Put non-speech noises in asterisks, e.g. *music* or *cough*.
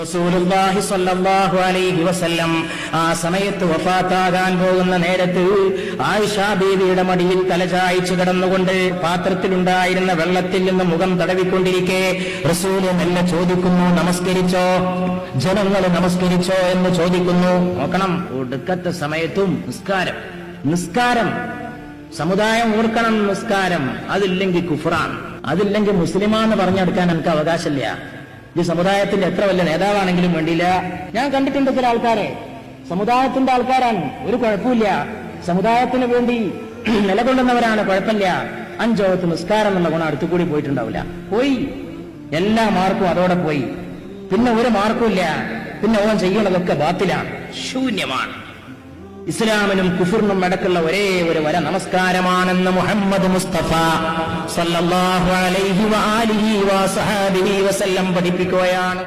റസൂലുള്ളാഹി സല്ലല്ലാഹു അലൈഹി വസല്ലം ആ സമയത്ത് വഫാത്താകാൻ പോകുന്ന നേരത്ത് ആയിഷ ബീവിയുടെ മടിയിൽ തലചായിച്ചു കിടന്നുകൊണ്ട് പാത്രത്തിലുണ്ടായിരുന്ന വെള്ളത്തിൽ നിന്ന് മുഖം തടവിക്കൊണ്ടിരിക്കെ റസൂൽ മെല്ലെ ചോദിക്കുന്നു നമസ്കരിച്ചോ? ജനങ്ങൾ നമസ്കരിച്ചോ? എന്ന് ചോദിക്കുന്നു. നോക്കണം ഒടുക്കത്തെ സമയത്തും നിസ്കാരം. നിസ്കാരം സമുദായം ഓർക്കണം നിസ്കാരം. അതില്ലെങ്കിൽ കുഫറാൻ അതില്ലെങ്കിൽ മുസ്ലിമാന്ന് പറഞ്ഞെടുക്കാൻ എനിക്ക് അവകാശമില്ല. ഈ സമുദായത്തിന്റെ എത്ര വലിയ നേതാവാണെങ്കിലും വേണ്ടിയില്ല. ഞാൻ കണ്ടിട്ടുണ്ട് ചില ആൾക്കാരെ. സമുദായത്തിന്റെ ആൾക്കാരാണ്. ഒരു കുഴപ്പമില്ല. സമുദായത്തിന് വേണ്ടി *clears throat* നിലകൊള്ളുന്നവരാണ് കുഴപ്പമില്ല. അഞ്ചോകത്ത് നിസ്കാരം എന്നുള്ള ഗുണം അടുത്തു കൂടി പോയിട്ടുണ്ടാവില്ല. പോയി. എല്ലാ മാർക്കും അതോടെ പോയി. പിന്നെ ഒരു മാർക്കും ഇല്ല. പിന്നെ ഓൻ ചെയ്യണതൊക്കെ ബാത്തിലാണ്. ശൂന്യമാണ്. ഇസ്ലാമിനും കുഫിറിനും ഇടക്കുള്ള ഒരേ ഒരു വര നമസ്കാരമാണെന്ന് മുഹമ്മദ് മുസ്തഫ സല്ലല്ലാഹു അലൈഹി വസല്ലം പഠിപ്പിക്കുകയാണ്.